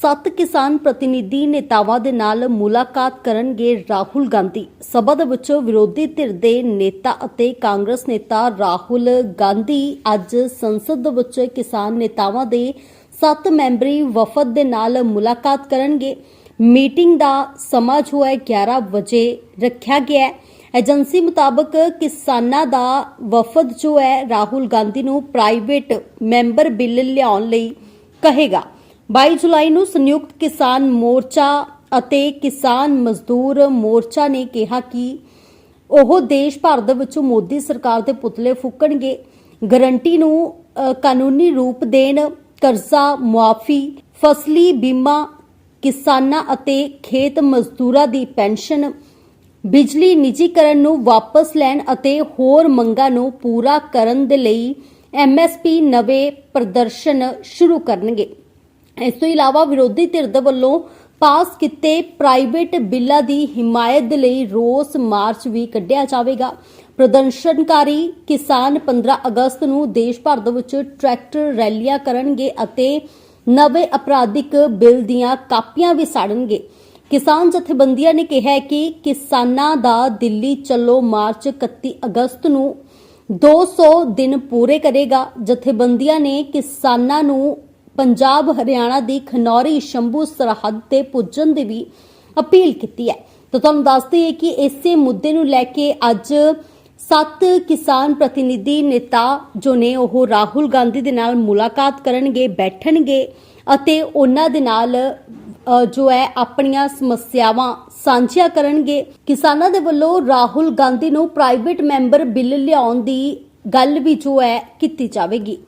ਸੱਤ ਕਿਸਾਨ ਪ੍ਰਤੀਨਿਧੀ ਨੇਤਾਵਾਂ ਦੇ ਨਾਲ ਮੁਲਾਕਾਤ ਕਰਨਗੇ ਰਾਹੁਲ ਗਾਂਧੀ। ਸਭਾ ਦੇ ਵਿੱਚ ਵਿਰੋਧੀ ਧਿਰ ਦੇ ਨੇਤਾ ਅਤੇ ਕਾਂਗਰਸ ਨੇਤਾ ਰਾਹੁਲ ਗਾਂਧੀ ਅੱਜ ਸੰਸਦ ਦੇ ਵਿੱਚ ਕਿਸਾਨ ਨੇਤਾਵਾਂ ਦੇ ਸੱਤ ਮੈਂਬਰੀ ਵਫਦ ਦੇ ਨਾਲ ਮੁਲਾਕਾਤ ਕਰਨਗੇ। ਮੀਟਿੰਗ ਦਾ ਸਮਾਂ ਜੋ ਹੈ 11 ਵਜੇ ਰੱਖਿਆ ਗਿਆ ਹੈ। ਏਜੰਸੀ ਮੁਤਾਬਕ ਕਿਸਾਨਾਂ ਦਾ ਵਫਦ ਜੋ ਹੈ ਰਾਹੁਲ ਗਾਂਧੀ ਨੂੰ ਪ੍ਰਾਈਵੇਟ ਮੈਂਬਰ ਬਿੱਲ ਲਿਆਉਣ ਲਈ ਕਹੇਗਾ। 22 ਜੁਲਾਈ ਨੂੰ ਸੰਯੁਕਤ ਕਿਸਾਨ ਮੋਰਚਾ ਅਤੇ ਕਿਸਾਨ ਮਜ਼ਦੂਰ ਮੋਰਚਾ ਨੇ ਕਿਹਾ ਕਿ ਉਹ ਦੇਸ਼ ਭਰ ਦੇ ਵਿੱਚ ਮੋਦੀ ਸਰਕਾਰ ਦੇ ਪੁਤਲੇ ਫੂਕਣਗੇ। ਗਰੰਟੀ ਨੂੰ ਕਾਨੂੰਨੀ ਰੂਪ ਦੇਣ, ਕਰਜ਼ਾ, ਮੁਆਫੀ, ਫਸਲੀ ਬੀਮਾ, ਕਿਸਾਨਾਂ ਅਤੇ ਖੇਤ ਮਜ਼ਦੂਰਾਂ ਦੀ ਪੈਨਸ਼ਨ, ਬਿਜਲੀ ਨਿੱਜੀਕਰਨ ਨੂੰ ਵਾਪਸ ਲੈਣ ਅਤੇ ਹੋਰ ਮੰਗਾਂ ਨੂੰ ਪੂਰਾ ਕਰਨ ਦੇ ਲਈ ਐਮਐਸਪੀ ਨਵੇਂ ਪ੍ਰਦਰਸ਼ਨ ਸ਼ੁਰੂ ਕਰਨਗੇ। ਇਸ ਤੋਂ ਇਲਾਵਾ ਵਿਰੋਧੀ ਧਿਰ ਦੇ ਵੱਲੋਂ ਪਾਸ ਕੀਤੇ ਪ੍ਰਾਈਵੇਟ ਬਿੱਲਾਂ ਦੀ ਹਿਮਾਇਤ ਦੇ ਲਈ ਰੋਸ ਮਾਰਚ ਵੀ ਕੱਢਿਆ ਜਾਵੇਗਾ। ਪ੍ਰਦਰਸ਼ਨਕਾਰੀ ਕਿਸਾਨ 15 ਅਗਸਤ ਨੂੰ ਦੇਸ਼ ਭਰ ਦੇ ਵਿੱਚ ਟਰੈਕਟਰ ਰੈਲੀਆਂ ਕਰਨਗੇ ਅਤੇ ਨਵੇਂ ਅਪਰਾਧਿਕ ਬਿੱਲ ਦੀਆਂ ਕਾਪੀਆਂ ਵੀ ਸਾੜਨਗੇ। ਕਿਸਾਨ ਜਥੇਬੰਦੀਆਂ ਨੇ ਕਿਹਾ ਕਿ ਕਿਸਾਨਾਂ ਦਾ ਦਿੱਲੀ ਚੱਲੋ ਮਾਰਚ 31 ਅਗਸਤ ਨੂੰ 200 ਦਿਨ ਪੂਰੇ ਕਰੇਗਾ। ਜਥੇਬੰਦੀਆਂ ਨੇ ਕਿਸਾਨਾਂ ਨੂੰ ਪੰਜਾਬ, ਹਰਿਆਣਾ ਦੀ ਖਨੌਰੀ ਸ਼ੰਭੂ ਸਰਹੱਦ ਤੇ ਪੁੱਜਣ ਦੀ ਵੀ ਅਪੀਲ ਕੀਤੀ ਹੈ। ਤਾਂ ਤੁਹਾਨੂੰ ਦੱਸਦੇ ਹਾਂ ਕਿ ਇਸੇ ਮੁੱਦੇ ਨੂੰ ਲੈ ਕੇ ਅੱਜ ਸੱਤ ਕਿਸਾਨ ਪ੍ਰਤੀਨਿਧੀ ਨੇਤਾ ਜੋ ਨੇ ਉਹ ਰਾਹੁਲ ਗਾਂਧੀ ਦੇ ਨਾਲ ਮੁਲਾਕਾਤ ਕਰਨਗੇ, ਬੈਠਣਗੇ ਅਤੇ ਉਹਨਾਂ ਦੇ ਨਾਲ ਜੋ ਹੈ ਆਪਣੀਆਂ ਸਮੱਸਿਆਵਾਂ ਸਾਂਝੀਆਂ ਕਰਨਗੇ। ਕਿਸਾਨਾਂ ਦੇ ਵੱਲੋਂ ਰਾਹੁਲ ਗਾਂਧੀ ਨੂੰ ਪ੍ਰਾਈਵੇਟ ਮੈਂਬਰ ਬਿੱਲ ਲਿਆਉਣ ਦੀ ਗੱਲ ਵੀ ਜੋ ਹੈ ਕੀਤੀ ਜਾਵੇਗੀ।